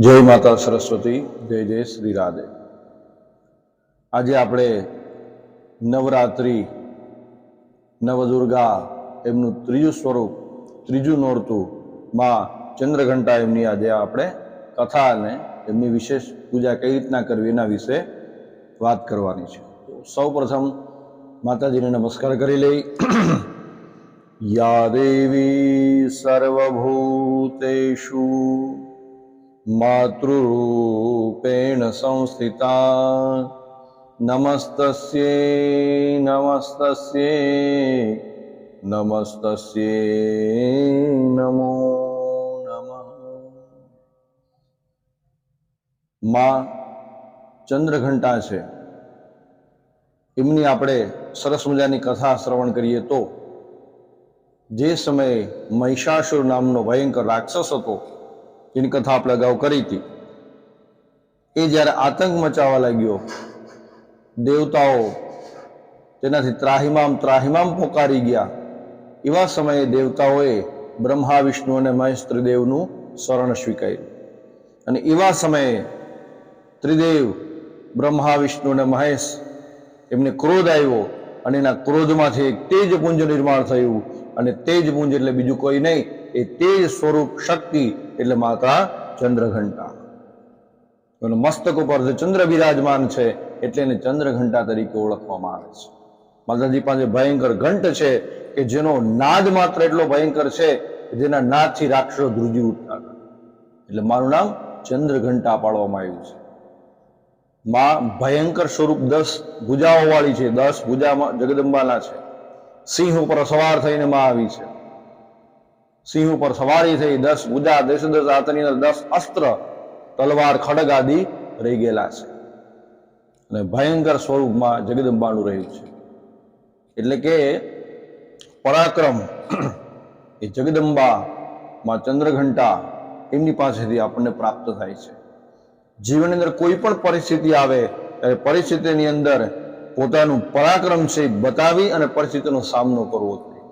જય માતા સરસ્વતી, જય જય શ્રી રાધે. આજે આપણે નવરાત્રિ, નવદુર્ગા એમનું ત્રીજું સ્વરૂપ, ત્રીજું નોરતું માં ચંદ્રઘંટા એમની આજે આપણે કથા અને એમની વિશેષ પૂજા કઈ રીતના કરવી એના વિશે વાત કરવાની છે. સૌ પ્રથમ માતાજીને નમસ્કાર કરી લઈ. યા દેવી સર્વભૂતેષુ. માતૃરૂપેણ સંસ્થિતા નમસ્તસ્યે નમસ્તસ્યે નમસ્તસ્યે નમો નમમાં ચંદ્રઘંટા છે એમની આપણે સરસ મજાની કથા શ્રવણ કરીએ તો જે સમયે મહિષાસુર નામનો ભયંકર રાક્ષસ હતો જેની કથા આપણે અગાઉ કરી હતી. એ જ્યારે આતંક મચાવવા લાગ્યો, દેવતાઓ તેનાથી ત્રાહિમામ ત્રાહિમામ પોકારી ગયા. એવા સમયે દેવતાઓએ બ્રહ્મા, વિષ્ણુ અને મહેશ ત્રિદેવનું શરણ સ્વીકાર્યું. અને એવા સમયે ત્રિદેવ, બ્રહ્મા, વિષ્ણુ અને મહેશ એમને ક્રોધ આવ્યો અને એના ક્રોધમાંથી એક તેજ પુંજ નિર્માણ થયું. અને તેજ પુંજ એટલે બીજું કોઈ નહીં એ તેજ સ્વરૂપ શક્તિ એટલે માતા ચંદ્રઘંટા. મસ્તક ઉપર જે ચંદ્ર બિરાજમાન છે, એટલે એને ચંદ્રઘંટા તરીકે ઓળખવામાં આવે છે. માતાજી પાસે ભયંકર ઘંટ છે કે જેનો નાદ માત્ર એટલો ભયંકર છે જેના નાદથી રાક્ષસો ધ્રુજી ઉઠતા. એટલે મારું નામ ચંદ્રઘંટા પાડવામાં આવ્યું છે. માં ભયંકર સ્વરૂપ દસ ભુજાઓ વાળી છે, દસ ભુજામાં જગદંબાના છે. સિંહ ઉપર સવાર થઈને માં આવી છે. સિંહ ઉપર સવારી થઈ દસ ભુજા દસ દસ હાથની દસ અસ્ત્ર, તલવાર, ખડગ આદિ રહી ગયેલા છે. અને ભયંકર સ્વરૂપમાં જગદંબાનું રહ્યું છે. એટલે કે પરાક્રમ એ જગદંબામાં ચંદ્રઘંટા એમની પાસેથી આપણને પ્રાપ્ત થાય છે. જીવનની અંદર કોઈ પણ પરિસ્થિતિ આવે, ત્યારે પરિસ્થિતિની અંદર પોતાનું પરાક્રમ છે બતાવી અને પરિસ્થિતિનો સામનો કરવો જોઈએ.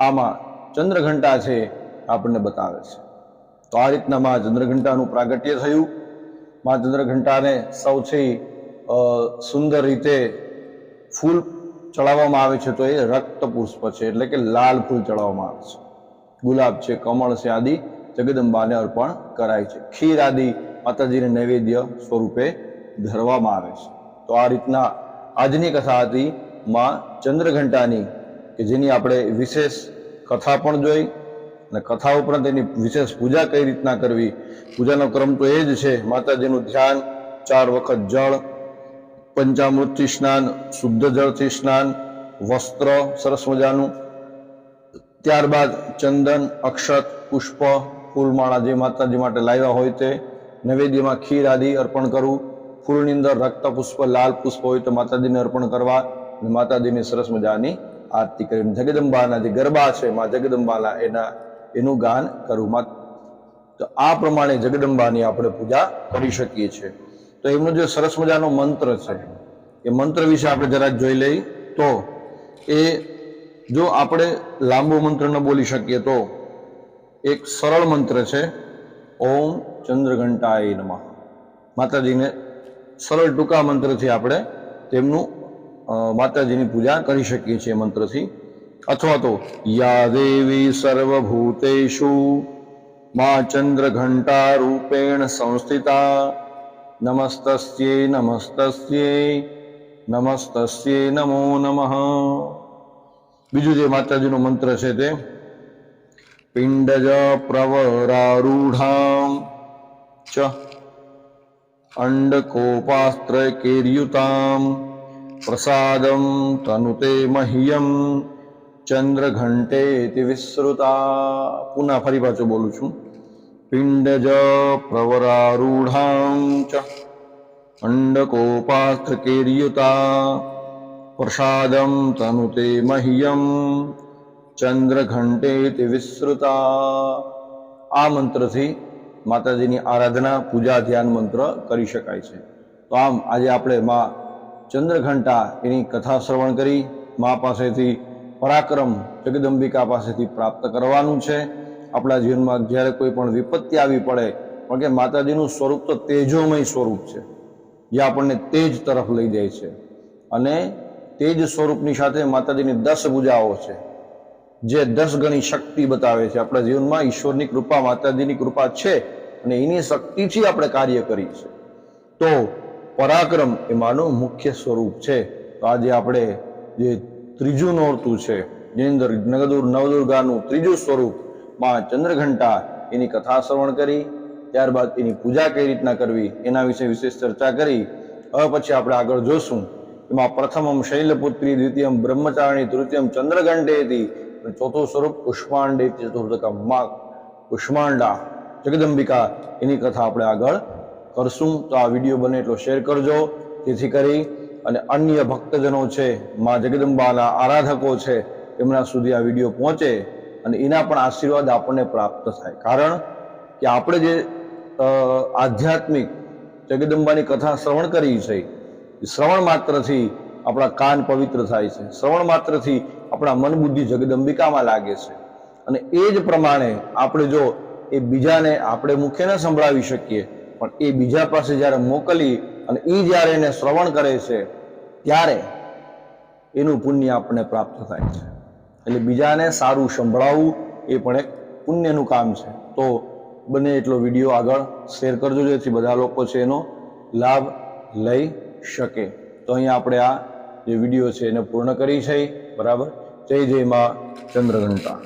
આમાં ચંદ્રઘંટા છે, આપણને બતાવે છે. તો આ રીતના મા ચંદ્રઘંટાનું પ્રાગટ્ય થયું. મા ચંદ્રઘંટાને સૌથી સુંદર રીતે ફૂલ ચડાવવામાં આવે છે તો એ રક્ત પુષ્પ છે, એટલે કે લાલ ફૂલ ચડાવવામાં આવે છે. ગુલાબ છે, કમળ છે આદિ જગદંબાને અર્પણ કરાય છે. ખીર આદિ માતાજીને નૈવેદ્ય સ્વરૂપે ધરવામાં આવે છે. તો આ રીતના આજની કથા હતી માં ચંદ્રઘંટાની, કે જેની આપણે વિશેષ કથા પણ જોઈ અને કથા ઉપરાંત એની વિશેષ પૂજા કઈ રીતના કરવી? પૂજાનો ક્રમ તો એ જ છે. માતાજીનું ધ્યાન, ચાર વખત જળ, પંચામૃતથી સ્નાન, શુદ્ધ જળથી સ્નાન, વસ્ત્ર, સરસ મજાનું. ત્યારબાદ ચંદન, અક્ષત, પુષ્પ, ફૂલમાળા જે માતાજી માટે લાવ્યા હોય તે, નૈવેદ્યમાં ખીર આદિ અર્પણ કરવું. ફૂલની અંદર રક્ત પુષ્પ લાલ પુષ્પ હોય તો માતાજીને અર્પણ કરવા અને માતાજીની સરસ મજાની આરતી કરી. જગદંબાના જે ગરબા છે, માં જગદંબાના એના, એનું ગાન કરવું માં તો આ પ્રમાણે જગદંબાની આપણે પૂજા કરી શકીએ છીએ. તો એમનો જે સરસ મજાનો મંત્ર છે, એ મંત્ર વિશે આપણે જરાક જોઈ લઈ. તો એ જો આપણે લાંબો મંત્ર ન બોલી શકીએ તો એક સરળ મંત્ર છે, ઓમ ચંદ્રઘંટાય નમઃ. માતાજીને સરળ ટૂંકા મંત્રથી આપણે તેમનું માતાજીની પૂજા કરી શકીએ છીએ મંત્રથી. અથવા તો, યા દેવી સર્વભૂતેષુ, મા ચંદ્રઘંટા રૂપેણ સંસ્થિતા, નમસ્તસ્યે નમસ્તસ્યે નમસ્તસ્યે નમો નમઃ. બીજું જે માતાજીનો મંત્ર છે તે, પિંડજ પ્રવરારૂઢામ ચ અંડકોપાસ્ત્રકેર્યુતામ પ્રસાદમ તનુતે મહ્યમ ચંદ્રઘંટેતિ વિસ્તૃતા પુનઃ ફરી પાછું બોલું છું પિંડજ પ્રવરારૂઢાં ચ અંડકોપાસ્ત્રકેર્યુતા પ્રસાદમ તનુતે મહ્યમ ચંદ્રઘંટેતિ વિસ્તૃતા આ મંત્રથી માતાજીની આરાધના પૂજા ધ્યાન મંત્ર કરી શકાય છે તો આમ આજે આપણે માં ચંદ્રઘંટા એની કથા શ્રવણ કરી મા પાસેથી પરાક્રમ જગદંબિકા પાસેથી પ્રાપ્ત કરવાનું છે. આપણા જીવનમાં જ્યારે કોઈ પણ વિપત્તિ આવી પડે કારણ કે માતાજીનું સ્વરૂપ તો તેજોમય સ્વરૂપ છે, જે આપણને તેજ તરફ લઈ જાય છે. અને તેજ સ્વરૂપની સાથે માતાજીની દસ ભુજાઓ છે, જે દસ ગણી શક્તિ બતાવે છે. આપણા જીવનમાં ઈશ્વરની કૃપા, માતાજીની કૃપા છે અને એની શક્તિથી આપણે કાર્ય કરી છે તો પરાક્રમ એ માનું મુખ્ય સ્વરૂપ છે. તો આજે આપણે જે ત્રીજું નોરતું છે, જેની અંદર નગદુર, નવદુર્ગાનું ત્રીજું સ્વરૂપમાં ચંદ્રઘંટા એની કથા શ્રવણ કરી, ત્યારબાદ એની પૂજા કઈ રીતના કરવી, એના વિશે વિશેષ ચર્ચા કરી. હવે પછી આપણે આગળ જોશું. એમાં પ્રથમમ શૈલપુત્રી, દ્વિતીયમ બ્રહ્મચારિણી, તૃતીયમ ચંદ્રઘંટેતી, અને ચોથું સ્વરૂપ કુષ્માંડે ચતુર્થકમમાં કુષ્માંડા જગદંબિકા, એની કથા આપણે આગળ કરશું, તો આ વીડિયો બને એટલો શેર કરજો. જેથી કરી અને અન્ય ભક્તજનો છે, માં જગદંબાના આરાધકો છે, એમના સુધી આ વીડિયો પહોંચે અને એના પણ આશીર્વાદ આપણને પ્રાપ્ત થાય. કારણ કે આપણે જે આધ્યાત્મિક જગદંબાની કથા શ્રવણ કરી છે શ્રવણ માત્રથી આપણા કાન પવિત્ર થાય છે. શ્રવણ માત્રથી આપણા મન બુદ્ધિ જગદંબિકામાં લાગે છે. અને એ જ પ્રમાણે આપણે જો એ બીજાને આપણે મુખે ન સંભળાવી શકીએ પણ એ બીજા પાસે જ્યારે મોકલી અને એ જ્યારે એને શ્રવણ કરે છે, ત્યારે એનું પુણ્ય આપણને પ્રાપ્ત થાય છે. એટલે બીજાને સારું સંભળાવવું એ પણ એક પુણ્યનું કામ છે. તો બને એટલો વીડિયો આગળ શેર કરજો, જેથી બધા લોકો છે એનો લાભ લઈ શકે. તો અહીંયા આપણે આ જે વીડિયો છે એને પૂર્ણ કરી છે. બરાબર? જય જય માં ચંદ્રઘંટા.